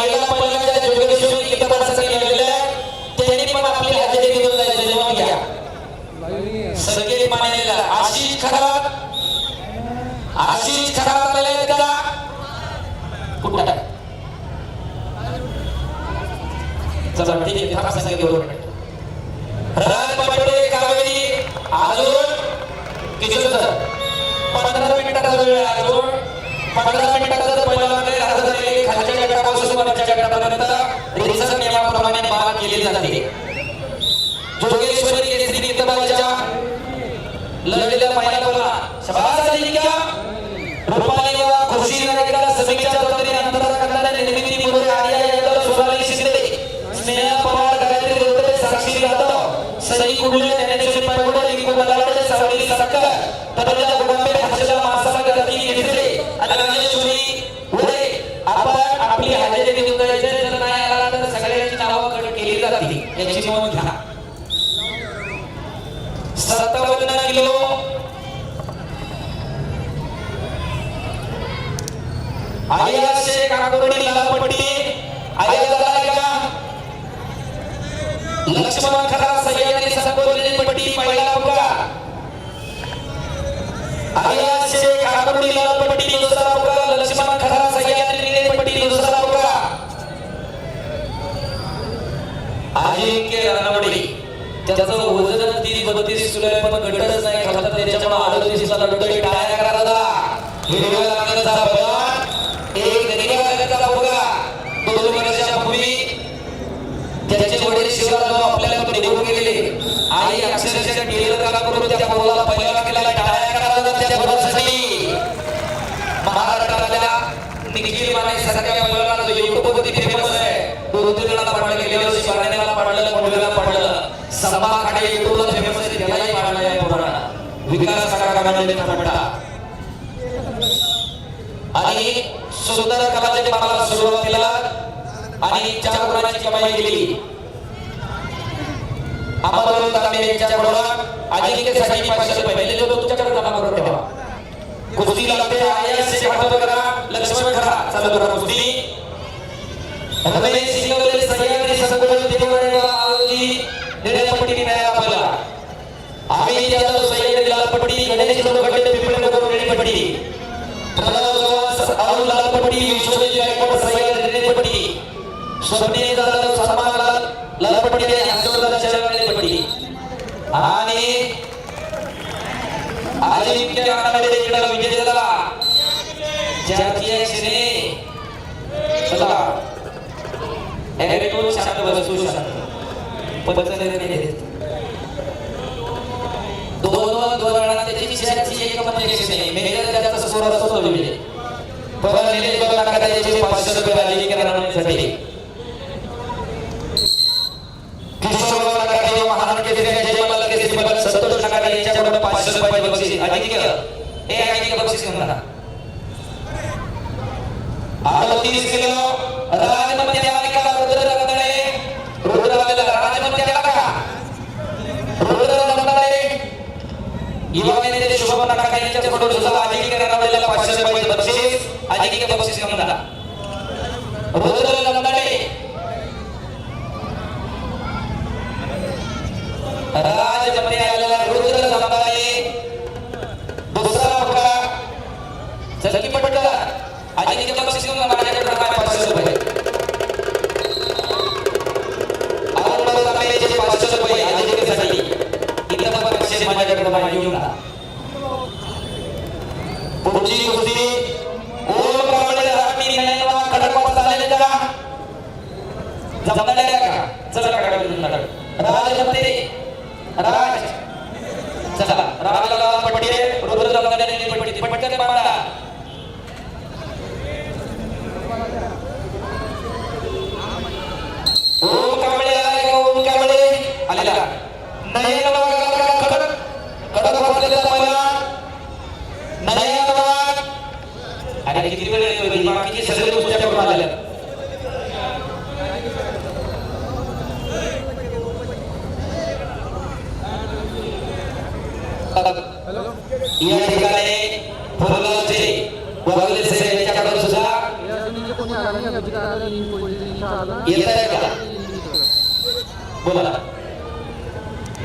महिला पहिल्यांदा जोगेश्वरी किताबासाठी त्यांनी पण आपली हजेरी घ्या. सगळे मानेला आशिष खरात. आशिष खरात आलेले आहेत कुठं चला ठीक आहे. थांबा सांगितलं बरोबर राज पाटोळे कावेरी अजून किती पंधरा मिनिटाचा वेळ अजून. पंधरा मिनिट गटापासून गटापर्यंत रिसर नियमाप्रमाणे मारा केली जाते. जोगेश्वरी केसरी गीतबाईच्या लढलेल्या महिलांना शबास झाली का रुपाली वा खुशी नायकाला समीक्षा चौधरी अंतरा करणाऱ्या निर्मिती मुरे आर्या यादव सोनाली शिंदे स्नेहा पवार गायत्री देवते साक्षी जाधव सई कुंडले ज्ञानेश्वरी पायगुडे रिंकू बलावडे सावली सक्कर तनुजा गुडंबे हर्षदा मासा गती केसरे आणि राजेश्वरी उडे आपण आपली हजेरी देऊन जायचे जर नाही आला तर सगळ्यांची नावं कट केली जातील याची नोंद घ्या सत्तावन्न किलो आर्या लालपट्टी का लक्ष्मण खरा सह्याद्री संकोलेली पट्टी पहिला पुका आर्या शेख लालपट्टी दुसरा पुका लक्ष्मण खरा सह्याद्री पट्टी दुसरा अजिंक्य रानवडी त्याचं वजन तीस बत्तीस किलो पण गटच नाही. खाल्ला त्याच्यामुळे अडतीसला लढतोय टाळ्या हिरव्या रंगाचा बलवान एक निळ्या रंगाचा फुगा दोन वर्षापूर्वी त्याचे वडील शिवराज आपल्याला निवडून गेलेले. आई अक्षरशः टीव्हीवर काम करून त्या पोराला पहिला केलेला टाळ्या करायला त्या पोरासाठी. महाराष्ट्रातल्या निखिल माने सारख्या मुलाला जो युट्यूब फेमस आहे तो तीन वेळा पाडलं गेल्या वर्षी पाण्याला पाडलं मुलगाला पाडलं. संभा खाडे युट्यूबला फेमस आहे त्यालाही पाडलं आहे पोराला. विकास काकांनी पडला. आणि सुंदर कलाचे मला सुरुवातीला आणि चार गुणाची कमाई केली. अमर तांबे यांच्याकडून अजिंक्यसाठी पाचशे रुपये पहिले तुमच्याकडे जमा करून ठेवा. कुस्ती लागते करा लक्ष्मण खरा चालू करा कुस्ती. रमेश सिंगवले सह्याद्री संकुल देवाने आयोजी निर्णयपट्टी न्याया पहिला आम्ही यादव सह्याद्री लालपट्टी गणेश पिंपळे नगर प्रणव अरुण लालपट्टी विश्वजित गायकवाड सह्याद्री स्वप्नील जाधव सलमान लाल आणि आणि अजिंक्य आनंदे इकडे विजय झाला चला. ऍग्रेटोर शांत बसू शांत दोन दोन त्याची शेअरची एक पण मेजर त्याचा स्कोर असतो विजय पाचशे रुपये करण्यासाठी किशोर बाबा नका देव महाराज केसरी जय मला केसरी मला संतोष नका यांच्याकडून पाचशे रुपये बक्षीस अधिक हे अधिक बक्षीस घेऊन नका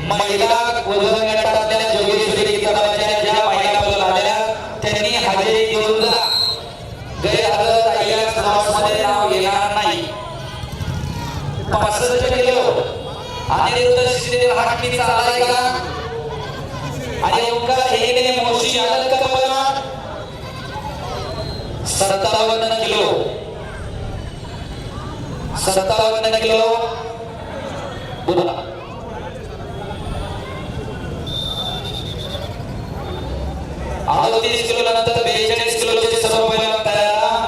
महिला वजन गटातल्या जोगेश्वरी गीताबाच्या ज्या महिला त्यांनी हजेरी देऊन जा गैरहजर नाव येणार नाही. पासष्ट किलो हो? अनिरुद्ध हा चाललाय का? आणि ओंकार हे मोशी आलं का तुम्हाला सत्तावन्न किलो. सत्तावन्न किलो बोला अडतीस किलो नंतर बेचाळीस किलोचे सर्व पहिला तयार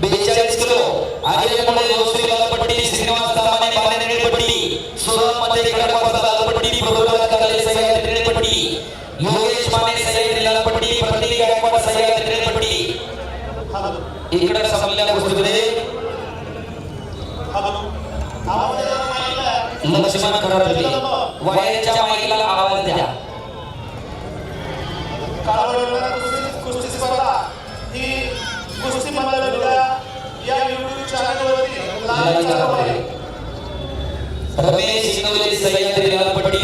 बेचाळीस किलो आर्यमुळे दोस्ती लालपट्टी श्रीनिवास तामाने पाण्याने पट्टी सुरत मध्ये कडकवासा लालपट्टी प्रभुराज काले सह्याद्री पट्टी योगेश माने सह्याद्री लालपट्टी प्रतीक गायकवाड सह्याद्री पट्टी चॅनलवरती रमेश सह्याद्री लालपट्टी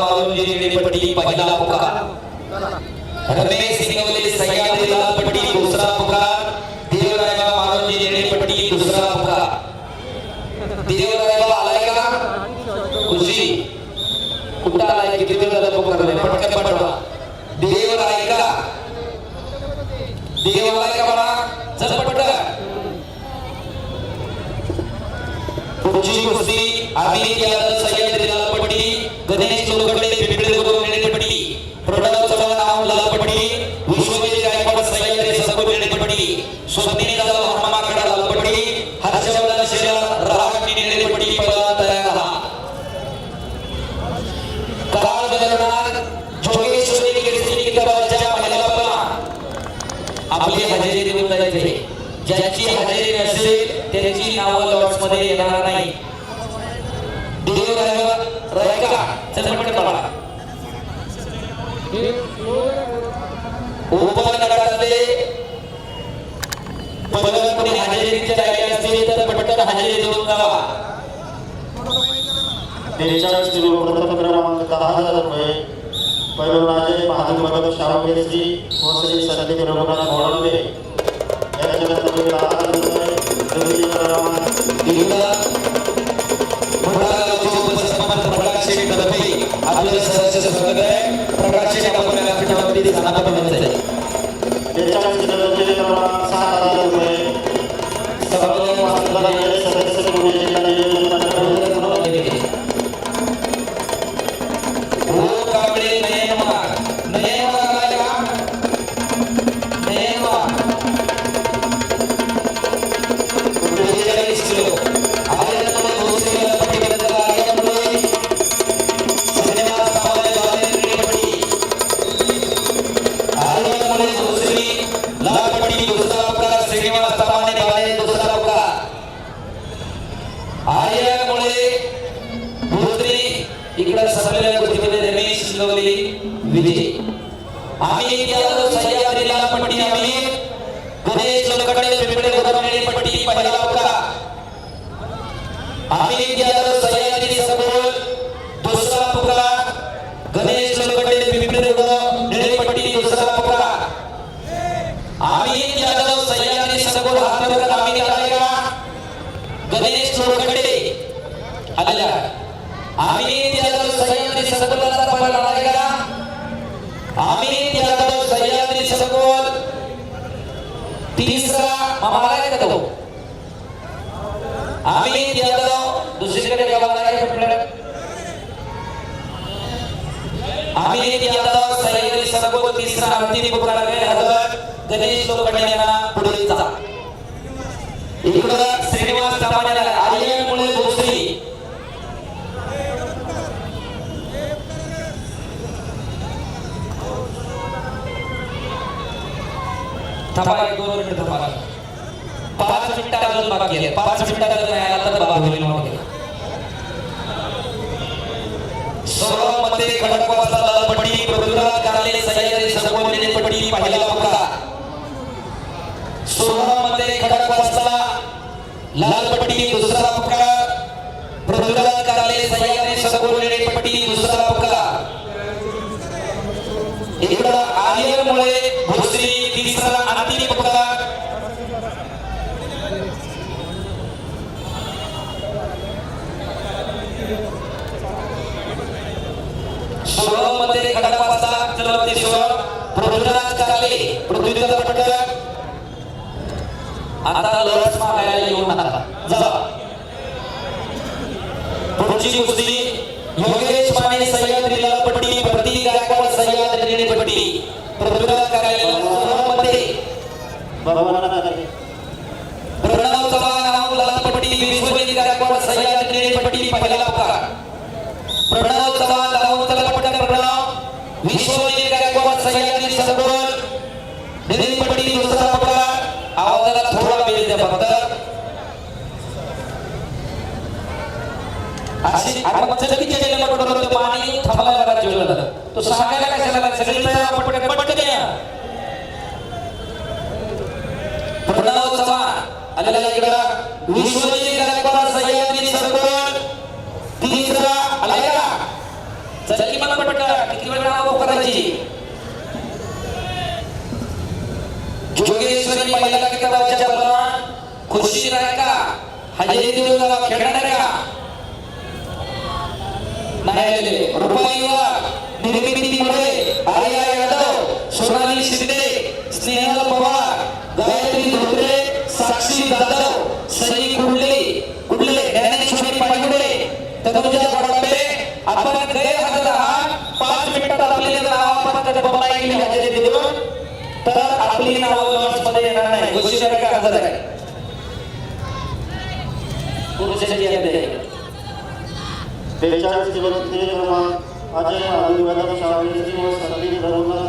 मारुंजी पट्टी पहिला पुकार. रमेश सह्याद्री लालपट्टी दुसरा पुकार. देवरायबा मारुंजी पट्टी दुसरा पुकार. आलाय का? खुशी कुठं आलाय? किती वेळ झाला पुकार पटकन पटवा का? का म्हणा चल पटकन पुढची कुस्ती अमित यादव सह्याद्री लालपट्टी गणेश लोखंडे पिंपळे निळेपट्टी प्रणव चव्हाण लालपट्टी विश्वजित गायकवाड सह्याद्री सकोल निळेपट्टी स्वप्नील जाधव हनुमाकडा लालपट्टी हर्षवर्धन शेलार राहटी निळेपट्टी पहिला तयार राहा काळ बदलणार जोगेश्वरी केसरी किताबाच्या महिला बला आपली हजेरी देऊन जायचे ज्याची हजेरी नसेल त्याची नावं लॉट्समध्ये येणार नाही देव रायवा- रायका चल पटकन बाळा उपनगरातले पदक कोणी हजेरीच्या जागी असतील तर पटकन हजेरी देऊन जावा बेचाळीस किलो प्रथम क्रमांक दहा हजार रुपये पैलवानाचे महादेव भगत शाहू केसरी व श्री संदीप रघुनाथ घोडवले यांच्याकडे दहा हजार रुपये أبوتين यादव सह्याद्री सगोल दुसरा पुकार गणेश लोखंडे पिंपळे गोदावरी पट्टी दुसरा पुकार आम्ही यादव सह्याद्री सगोल हातवर आम्ही आलाय का गणेश लोखंडे आलेला आम्ही यादव सह्याद्री सगोलाचा पहिला आलाय का आम्ही यादव सह्याद्री सगोल तिसरा मामा आलाय का तो आम्ही यादव दुसरीकडे गावाला आम्ही यादव सह्याद्री सगोल तिसरा अंतिम हजर गणेश लोखंडे यांना पुढे जा. इकडं श्रीनिवास तामाने आर्यमुळे भोसरी थांबा दोन थांबा. पाच मिनिटात अजून बाकी पाच मिनिटात नाही आला तर बाबा होईल मध्ये खडक वाजता लालपट्टी प्रदुरा कारले सह्याद्री संगमनेरी पट्टी मध्ये खडक वाजता लालपट्टी दुसरा अपघात प्रदुरा कारले सह्याद्री पृथ्वीराज आता लस मागायला येऊ नका. जा पुढची कुस्ती योगेश माने सह्याद्रीला पट्टी प्रति गायकवाड सह्याद्री पट्टी पृथ्वीराज कारले मध्ये प्रणव चव्हाण लालपट्टी विश्वजित गायकवाड पट्टी पहिला पुकार प्रणव चव्हाण लालपट्टी प्रणव विश्वजित गायकवाड सह्याद्री दुसरा आवाजाला थोडा वेळ द्या फक्त अशी आपण पाणी थांबवायला लागला जेवलं तो सांगायला कशाला सगळी तयार पटकन पटकन या प्रणव चव्हाण आलेला इकडं गायकवाड सह्याद्री सरबोल तिसरा आला का चल की मला पटकन किती वेळ नाव करायची जोगेश्वरी महिला किताबाच्या बलवान खुशी रायका हजेरी देऊला खेळणार का नाही आलेले रुपाली युवक निर्मिती मुळे आर्या यादव सोनाली शिंदे स्नेहल पवार गायत्री धोत्रे साक्षी जाधव सई कुंडले कुंडले ज्ञानेश्वरी पायगुडे तनुजा बडबडे आपण गैरहजर आहात पाच मिनिटात आपल्याला नाव आपण त्याच्या बाबा हजेरी देऊन तर आपली नाव लॉन्चमध्ये येणार नाही. घोषित का? हजर आहे यादी आहे बेचाळीस क्रमांक. अजय व संदीप रघुनाथ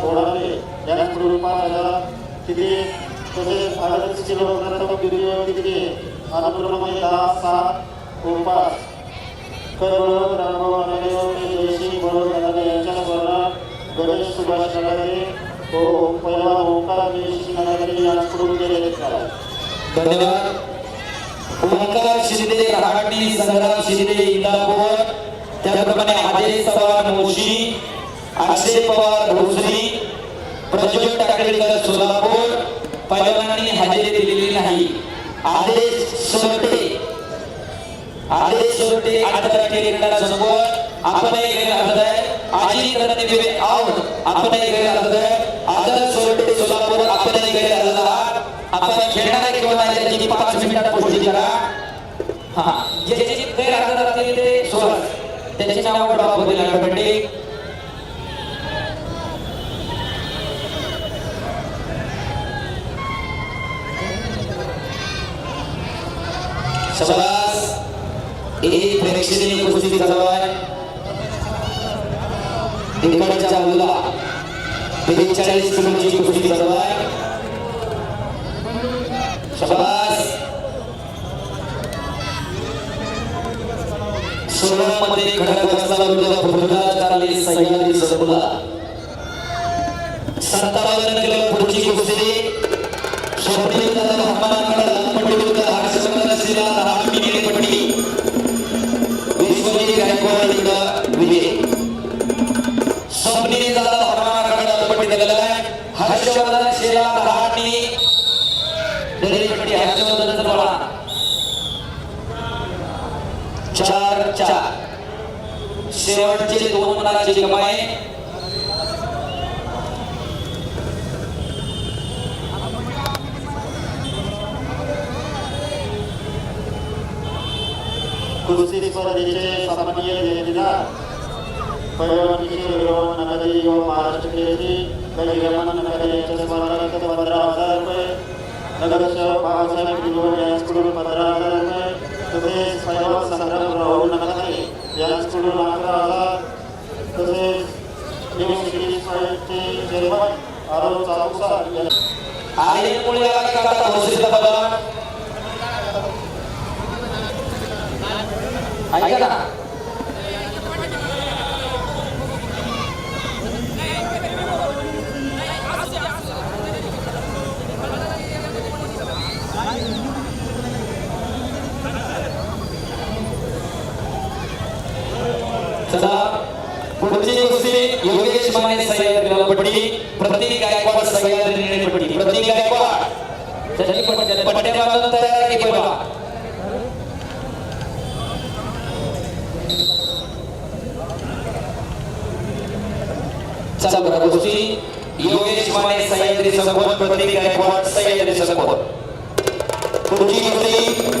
यांच्याकडून पाच हजार तिथे तसेच अडतीस तिथे. दहा सात व पाच रामभाऊ जयसिंग बरोबर यांच्या स्मरणात गणेश सुभाष नगारे व पहिला ओंकार जयसिंग नगारे धन्यवाद. ओंकार शिंदे रहाटी संग्राम शिंदे इंदापूर. त्याचप्रमाणे आदेश पवार मोशी अक्षय पवार भोसरी प्रज्वल टाकळीकर सोलापूर. पहिल्यांनी हजेरी दिलेली नाही. आदेश सोरटे. आदेश सोरटे आंतरराष्ट्रीय क्रीडा संकुल आपण एक अर्ज आहे. आजी करते आहोत आपण एक अर्ज आहे. आदर सोरटे सोलापूर आपण गेले गैरहजर आहात आपण आहे किंवा नाही त्याची पाच मिनिटात पुष्टी करा. हा जे जे गैरहजर असतील ते सोडा त्याची नाव ड्रॉप होतील ऑटोमॅटिक शबास एक प्रेक्षणीय कुस्ती चालू आहे इकडच्या बाजूला बेचाळीस किलोची कुस्ती चालू आहे शबास सोळामध्ये खडकवासला विरुद्ध पृथ्वीराज कारले सह्याद्री सरकुला सत्तावन्न किलो पुढची कुस्ती स्वप्नील दादा हनुमानाकडे लालपट्टी विरुद्ध हर्षवर्धन श्रीला रामगिरी पट्टी विश्वजित गायकवाड विरुद्ध विजय स्वप्नील दादा हनुमानाकडे लालपट्टी दिलेला आहे हर्षवर्धन श्रीला राहटी पट्टी हर्षवर्धन बोला चार चार। शेवटचे दोन मुलांची कमाई. कुस्ती स्पर्धेचे सन्माननीय जयंतीदार पैलवानीचे विरमण नगरी व महाराष्ट्र केसरी काही विरमण नगरी यांच्या स्मरणार्थ पंधरा हजार रुपये नगरसेवक बाबासाहेब दिलवड यांच्याकडून पंधरा हजार रुपये तसेच पैलवान संग्राम राहुल नगरे यांच्याकडून अकरा हजार तसेच न्यू सिटी साईडचे चेअरमन आरव चालुसार यांना आर्यमुळे आला का ऐका ना चला पुढची कुस्ती योगेश माने सह्याद्री पट्टी प्रतीक गायकवाड सह्याद्री निळी पट्टी प्रतीक गायकवाड. त्याची पट्ट्या पट्ट्या बांधून तयार आहे की पहिला चला बरं कुस्ती योगेश माने सह्याद्री संगोट प्रतीक गायकवाड सह्याद्री संगोट पुढची कुस्ती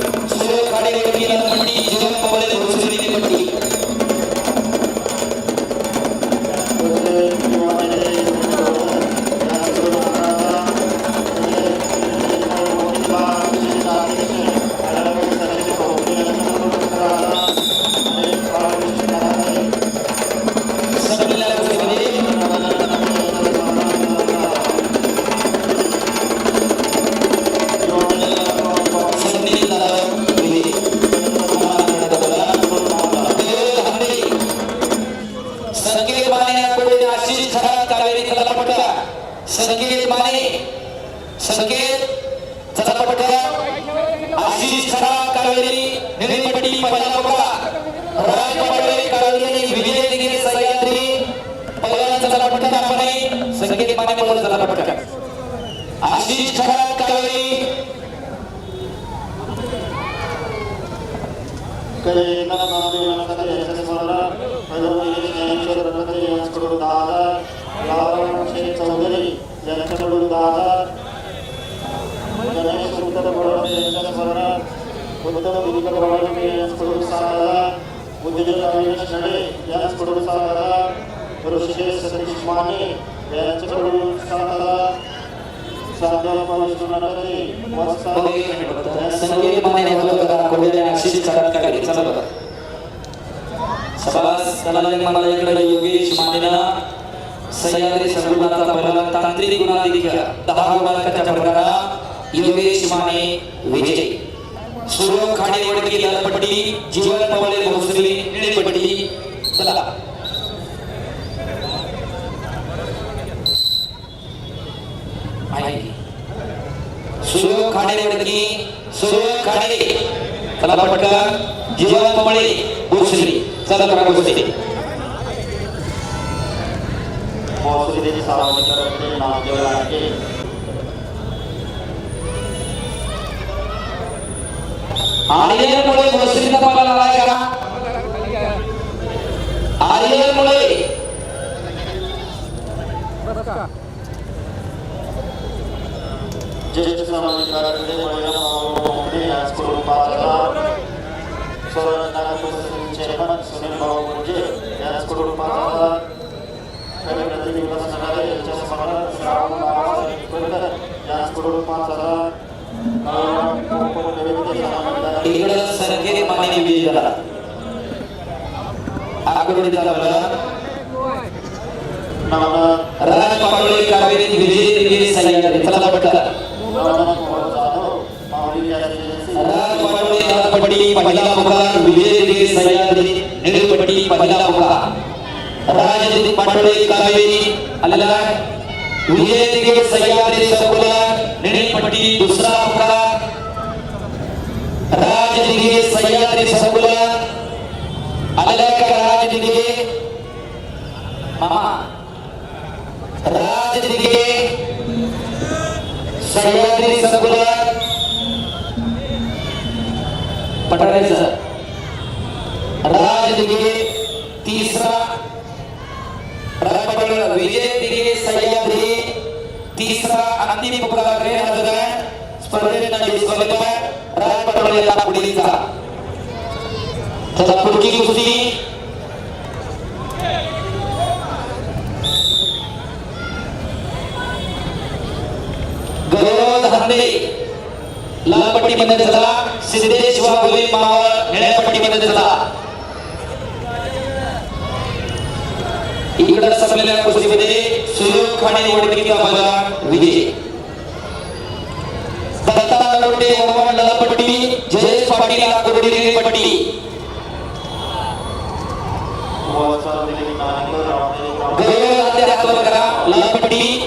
आशिष खरात कावेरी निळीपट्टी पहिला मोका कावेरी विजय सह्याद्री पहिला चलापट्टा आपण संगीत माने बोल चलापट्टा आशिष खरात कावेरी चौधरी यांच्याकडून दहा गणेश उत्तर बडोदे यांच्या स्मरणात उत्तम दिनकर बडोदे यांच्याकडून सहा हजार उदय रमेश नडे यांच्याकडून सहा हजार ऋषिकेश सतीश माने यांच्याकडून सहा हजार साधव विष्णुनगरे वत्सा संकेत माने हॅलो करा कोल्हे आशिष खरात कावेरी चला बघा सभास दलाल मला योगेश मानेना सह्याद्री संकुलाचा पहिला तांत्रिक गुणाधिक्य दहा गुणांकाच्या प्रकारात योगेश माने विजय सुरव खाडे वडकी लालपट्टी जीवन पवळे भोसरी निळीपट्टी. चला. माहिती. सुयोग वडकी सुयोग खाडे चला पटकन. जीवन पवळे भोसरी चला करा गोष्टी मौसुरी सावंतकडे नामदेव लांडगे आर्यमुळे भोसरीचा पाला आलाय का आर्यमुळे ज्येष्ठ सामाजिकाकडे महिला भाऊ यांच्याकडून पाच हजार सोळा नागपूर चेअरमन सुनील भाऊ मुंजे यांच्याकडून पाच हजार कविप्रती विकास नगारे यांच्या स्मरणात श्रावण बाबासाहेब कुलकर यांच्याकडून पाच हजार अं, उपनगरीय सामाजिक इकडं सरकेरी माने विजय झाला आकडोडी झाला राज पाटोळे कावेरी विजय दिगे सह्याद्री चला राज पाटोळे पहिला विजय सह्याद्री निळपट्टी पहिला राज पाटोळे कावेरी विजय सह्याद्री निळपट्टी दुसरा पुकार. राजनिगे सह्याद्री संकुला. अलग का राजदिगे सह्याद्री संकुला. पठारायचं राज दिगे तिसरा विजय दिगे सह्याद्री तिसरा अंतिम पुकार रे हजर स्पर्धेत डिस्क्वालिफाय राजपटल याला पुढीलचा चला पुढची कुस्ती. गौरव धांदे लाल पट्टी पट्टीमध्ये चला. सिद्धेश वाघोले मावळ. निळ्या पट्टीमध्ये चला. इकडे संपलेल्या कुस्तीमध्ये सुयोग खाणे वडकीचा बघा विजय दत्ता नरोटे हनुमान पट्टी जयेश पाटील आकुर्डी पट्टी.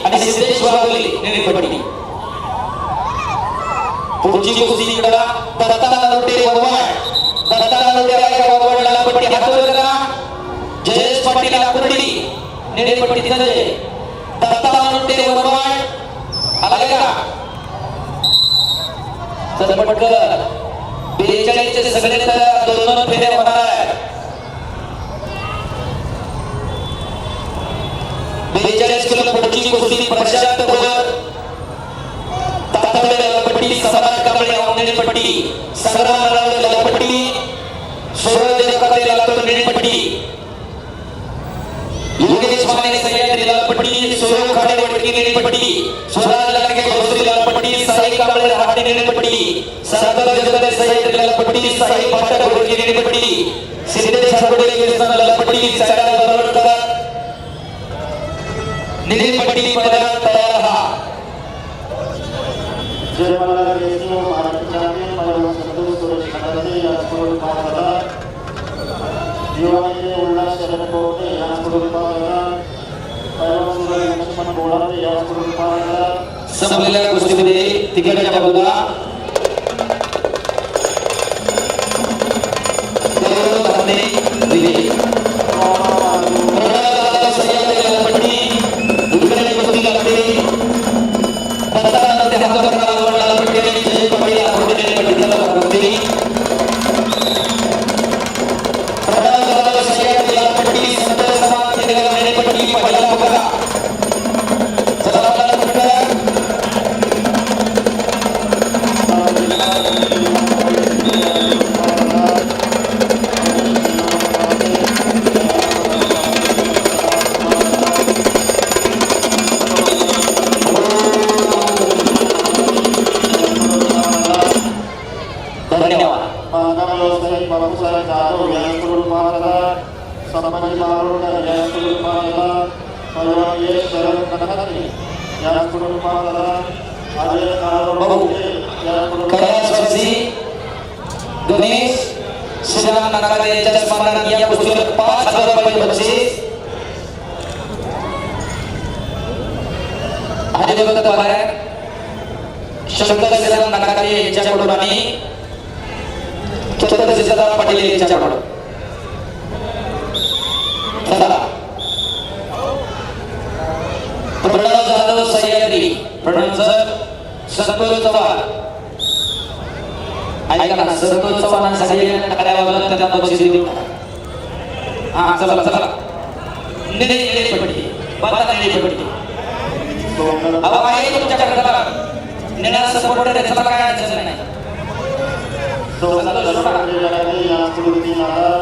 आणि सिद्धेश पुढची कुस्ती इकडे दत्ता नरोटे हनुमान दत्ता नरोटे वरवड पट्टी हातवर करा. जयेश पाटील आकुर्डी निळेपट्टीचा जय दत्ता अनुटे वरवाड आला का चटपटकर बेचाळीसचे सगळे तर दोन दोन फेऱ्या होणार आहे बेचाळीस किलो पुढची कुस्ती प्रशांत गोर तातडे लपट्टी समाज कांबळे औंधळी पट्टी संग्राम नरावडे लपट्टी सूर्यदेव योगेश माने सह्याद्री लालपट्टी सुयोग खाडे वडकी निळपट्टी सुराज लागे भोसरी लालपट्टी साई कांबळे रहाटे निळपट्टी सागर जगदे सह्याद्री लालपट्टी साई पाटक वडकी निळपट्टी सिद्धेश छागोडे गिरसन लालपट्टी सैरा बरोडकर निळपट्टी मैदान तयार रहा जय मला रेडिओ महाराष्ट्र चॅम्पियन पहिलवान संतोष सुरेश खंडाचे यांच्याकडून पाहता दिवाळी उल्हास शरद कोटे यांच्याकडून पाहता पहिलवान सुरेश लक्ष्मण बोळारे सगळ्या गोष्टीमध्ये तिकडच्या बाजूला गणेश श्रीराम नाकारे यांच्या स्मरणार्थ या पुस्तकाला पाच हजार रुपये बक्षीस हरिभक्त पारायण शंकर श्रीराम नाकारे यांच्याकडून आणि पाटील यांच्याकडून प्रणव जाधव सह्याद्री प्रणव सर सत्तर चव्हाण. ऐका ना संतोष चव्हाणांसाठी टाकल्या बाजूला त्यांना बक्षीस देऊ हा चला चला. निळे पट्टी बघा निळे पट्टी अहो आहे तुमच्याकडे चला निळा सपोर्टर आहे काय अडचण नाही. यांच्याकडून गोष्टीमध्ये हजार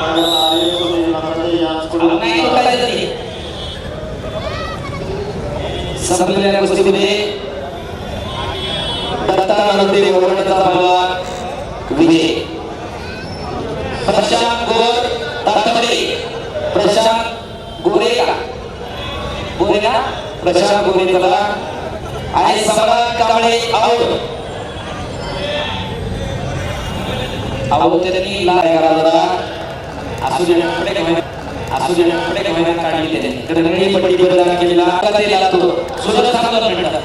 पहिलवान आर्य सुनील नकाते यांच्याकडून नाही तीन हजार लुटायचं नाही. संपलेल्या गोष्टीमध्ये दत्तानंदे ओरडचा भगवान विजय. प्रशांत गोर तातडे. प्रशांत गोरेगा. गोरेगा? प्रशांत गोरेकला आणि सम्राट कांबळे आऊट आऊट त्यांनी लाल जरा असू दे असू दे पुढे घेऊया काढली त्याने. पट्टी बदला केलेला सुद्धा चांगला म्हणतात.